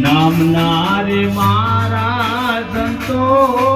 નામના રે મારા સંતો.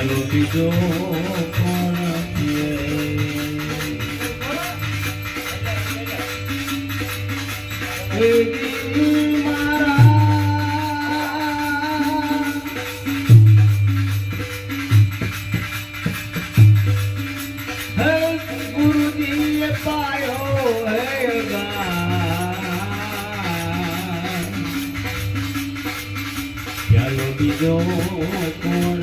પ્યાલો બીજો કોણ પીએ? એ જી મારા હે ગુરુજીએ પાયો હે. પ્યાલો બીજો કોણ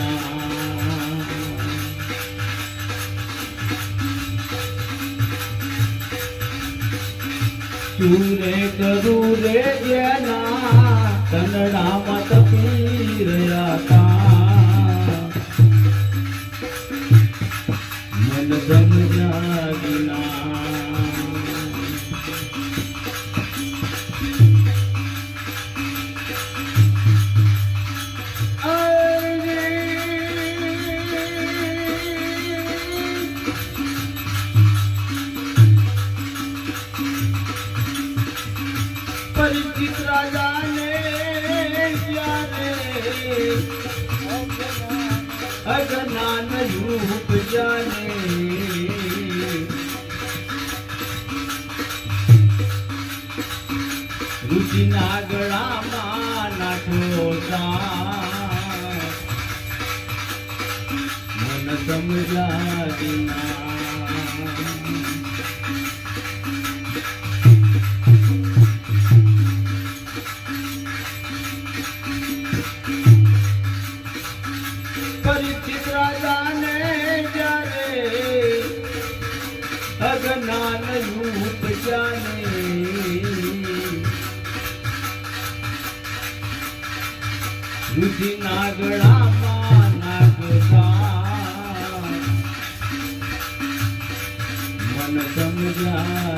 તું રે કરું રે જેના કનડામાં તપી રહ્યા તા. મન સમજા અજ્ઞાન રૂપ જાને રુચિના ગળામાં નાખો મન સમજા વિના અજ્ઞાન રૂપ જાને રુધિ ગળામાં નાગતા મન સમજા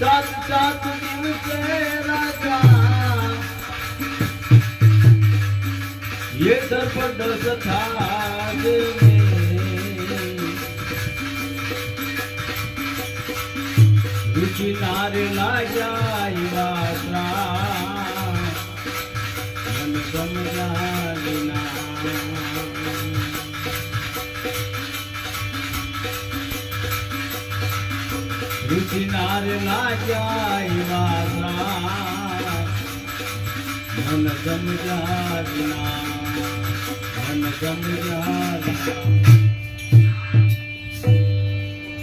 વિના સાત સાત દિવસે રાજા ये दर्पण था રુચિ નારે લાયા વાસરા મન સમજા વિના રુચિ નારે લાયા વાસરા મન સમજા વિના મન સમજા વિના